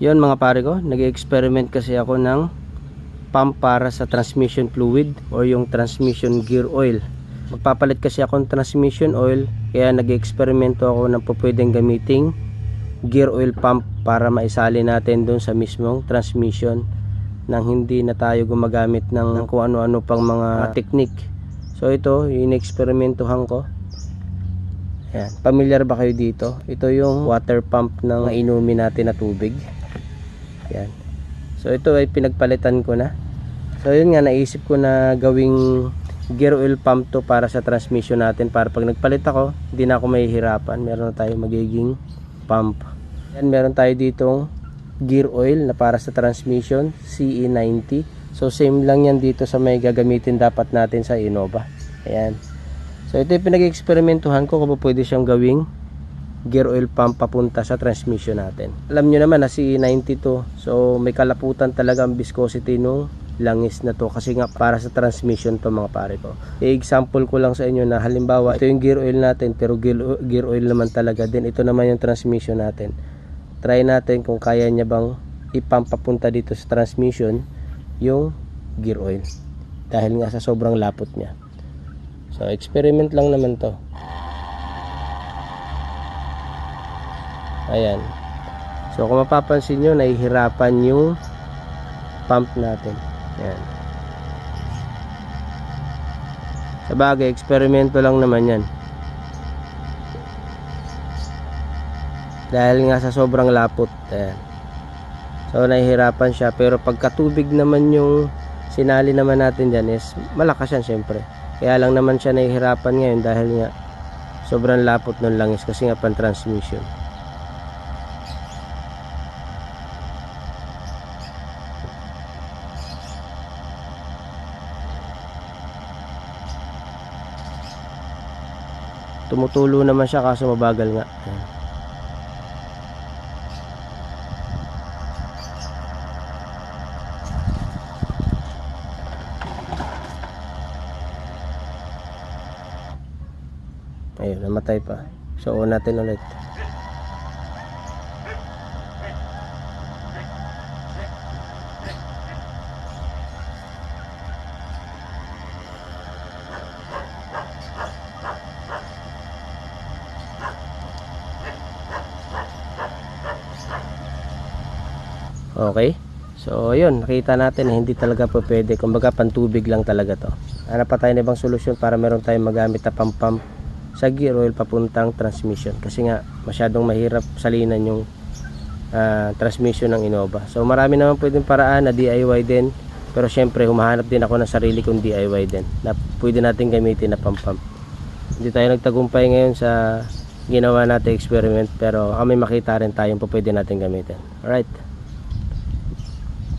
Yun mga pare ko, nag-experiment kasi ako ng pump para sa transmission fluid or yung transmission gear oil. Magpapalit kasi ako ng transmission oil kaya nag-experimento ako ng pwedeng gamiting gear oil pump para maisali natin doon sa mismong transmission nang hindi na tayo gumagamit ng kung ano-ano pang mga technique. So ito, in-experimentohan ko. Ayan. Familiar ba kayo dito? Ito yung water pump ng inumin natin na tubig. Yan. So ito ay pinagpalitan ko na. So yun nga naisip ko na gawing gear oil pump to para sa transmission natin para pag nagpalit ako, hindi na ako mahihirapan. Meron na tayo magiging pump. Yan, meron tayo ditong gear oil na para sa transmission CE90. So same lang yan dito sa may gagamitin dapat natin sa Innova. Ayan. So ito yung pinag-experimentuhan ko kung pwede siyang gawing gear oil pump papunta sa transmission natin. Alam nyo naman na si 92 so may kalaputan talaga ang viscosity nung langis na to kasi nga para sa transmission to mga pare ko. I-example ko lang sa inyo na halimbawa ito yung gear oil natin pero gear, oil naman talaga din. Ito naman yung transmission natin. Try natin kung kaya niya bang ipump papunta dito sa transmission yung gear oil. Dahil nga sa sobrang lapot niya. So experiment lang naman to. Ayan. So kung mapapansin nyo, nahihirapan yung pump natin. Ayan. Sa bagay, eksperimento lang naman yan. Dahil nga sa sobrang lapot. Ayan. So nahihirapan siya. Pero pagka tubig naman yung sinali naman natin dyan is malakas yan syempre. Kaya lang naman siya nahihirapan ngayon dahil nga sobrang lapot ng langis kasi nga pan transmission. Tumutulo naman siya kaso mabagal nga Ayan. ayun namatay pa so on natin ulit Okay. So, ayun, nakita natin na hindi talaga po pwede. Kumbaga, pantubig lang talaga to. Hanap pa tayo ng ibang solusyon para meron tayong magamit na pump-pump sa gear oil papuntang transmission. Kasi nga, masyadong mahirap salinan yung ah, transmission ng Innova. So, marami naman pwedeng paraan na DIY din. Pero syempre, humahanap din ako ng sarili kong DIY din na pwede natin gamitin na pump-pump. Hindi tayo nagtagumpay ngayon sa ginawa natin experiment pero kami makita rin tayong po pwede natin gamitin. Alright.